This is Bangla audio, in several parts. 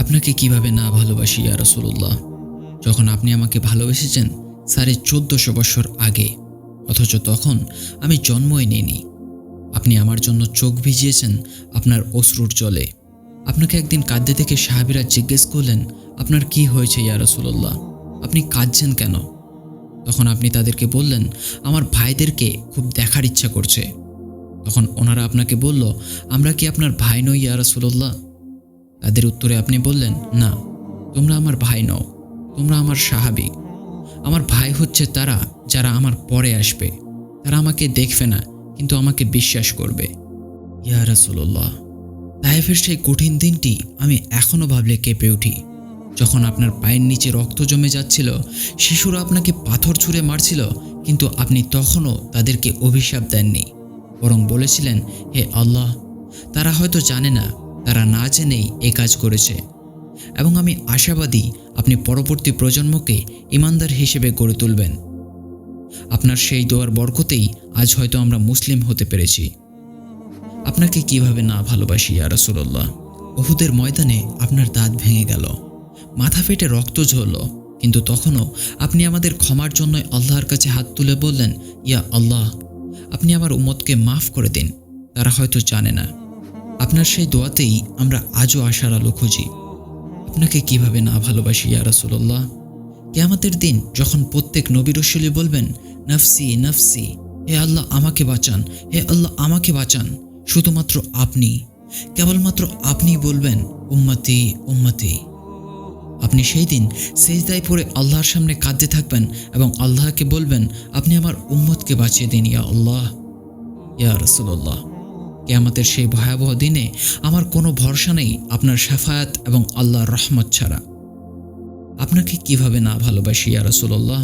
আপনাকে কীভাবে না ভালোবাসি, ইয়া রসুল্লাহ যখন আপনি আমাকে ভালোবেসেছেন সাড়ে চোদ্দশো বছর আগে, অথচ তখন আমি জন্মই নিইনি। আপনি আমার জন্য চোখ ভিজিয়েছেন আপনার অশ্রুর জলে। আপনাকে একদিন কাঁদতে থেকে সাহাবিরা জিজ্ঞেস করলেন, আপনার কি হয়েছে, ইয়া রসুল্লাহ আপনি কাঁদছেন কেন? তখন আপনি তাদেরকে বললেন, আমার ভাইদেরকে খুব দেখার ইচ্ছা করছে। তখন ওনারা আপনাকে বলল, আমরা কি আপনার ভাই নই, ইয়া রসুল্লাহ তাদের উত্তরে আপনি বললেন, না, তোমরা আমার ভাই নও, তোমরা আমার সাহাবি। আমার ভাই হচ্ছে তারা যারা আমার পরে আসবে। তারা আমাকে দেখবে না, কিন্তু আমাকে বিশ্বাস করবে। ইয়া রাসুল্লাহ তাইফের সেই কঠিন দিনটি আমি এখনও ভাবলে কেঁপে উঠি। যখন আপনার পায়ের নিচে রক্ত জমে যাচ্ছিল, শিশুরা আপনাকে পাথর ছুঁড়ে মারছিল, কিন্তু আপনি তখনও তাদেরকে অভিশাপ দেননি। বরং বলেছিলেন, হে আল্লাহ, তারা হয়তো জানে না তারা না জেনেই এ কাজ করেছে। এবং আমি আশাবাদী আপনি পরবর্তী প্রজন্মকে ইমানদার হিসেবে গড়ে তুলবেন। আপনার সেই দোয়ার বরকতেই আজ হয়তো আমরা মুসলিম হতে পেরেছি। আপনাকে কীভাবে না ভালোবাসি, ইয়া রাসূলুল্লাহ? ওহুদের ময়দানে আপনার দাঁত ভেঙে গেল। মাথা ফেটে রক্ত ঝরল। কিন্তু তখনও আপনি আমাদের ক্ষমার জন্য আল্লাহর কাছে হাত তুলে বললেন, ইয়া আল্লাহ, আপনি আমার উম্মতকে মাফ করে দিন। তারা হয়তো জানে না। আপনার সেই দোয়াতেই আমরা আজও আশার আলো খুঁজি। আপনাকে কীভাবে না ভালোবাসি, ইয়া রাসূলুল্লাহ? কেয়ামতের দিন যখন প্রত্যেক নবী রসুলি বলবেন, নফসি নফসি, হে আল্লাহ আমাকে বাঁচান, হে আল্লাহ আমাকে বাঁচান। শুধুমাত্র আপনি, কেবলমাত্র আপনি বলবেন, উম্মতি উম্মতি। আপনি সেই দিন সেজদায় পড়ে আল্লাহর সামনে কাঁদতে থাকবেন এবং আল্লাহকে বলবেন, আপনি আমার উম্মতকে বাঁচিয়ে দিন, ইয়া আল্লাহ। ইয়া রসুল্লাহ কেয়ামতের সেই ভয়াবহ দিনে আমার কোনো ভরসা নেই আপনার সাফায়াত এবং আল্লাহর রহমত ছাড়া। আপনাকে কীভাবে না ভালোবাসি ইয়া রসুল্লাহ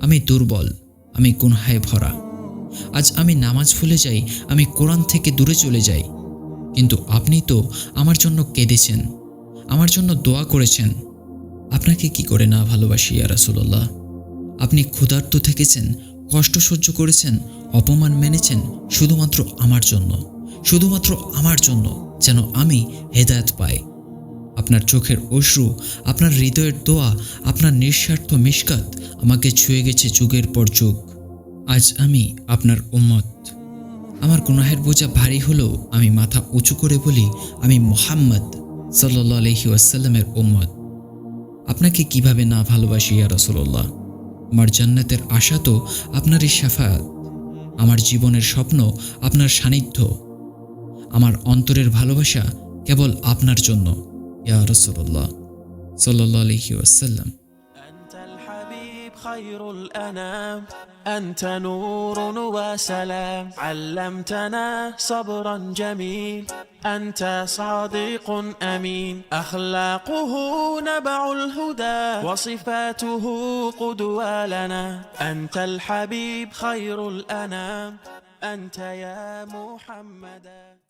আমি দুর্বল, আমি গুনহায় ভরা। আজ আমি নামাজ ভুলে যাই, আমি কোরআন থেকে দূরে চলে যাই। কিন্তু আপনি তো আমার জন্য কেঁদেছেন, আমার জন্য দোয়া করেছেন। আপনাকে কি করে না ভালোবাসি ইয়া রাসূলুল্লাহ? আপনি ক্ষুধার্ত থেকেছেন, কষ্ট সহ্য করেছেন অপমান মেনেছেন শুধুমাত্র আমার জন্য, শুধুমাত্র আমার জন্য যেন আমি হেদায়ত পাই। আপনার চোখের অশ্রু, আপনার হৃদয়ের দোয়া, আপনার নিঃস্বার্থ মিশকাত আমাকে ছুঁয়ে গেছে যুগের পর যুগ। আজ আমি আপনার উম্মত। আমার গুনাহের বোঝা ভারী হলেও আমি মাথা উঁচু করে বলি, আমি মোহাম্মদ সাল্লাহ আলহি ওয়াসাল্লামের উম্মত। আপনাকে কীভাবে না ভালোবাসি ইয়া রসুল্লাহ আমার জান্নাতের আশা তো আপনারই সাফায়াত আমার জীবনের স্বপ্ন আপনার সান্নিধ্য। আমার অন্তরের ভালোবাসা কেবল আপনার জন্য। ইয়া রসুল্লাহ সাল্লাহ আলহি আসাল্লাম خير الأنام. أنت نور وسلام. علمتنا صبرا جميل. أنت صادق أمين. أخلاقه نبع الهدى. وصفاته قدوى لنا. أنت الحبيب خير الأنام. أنت يا محمدا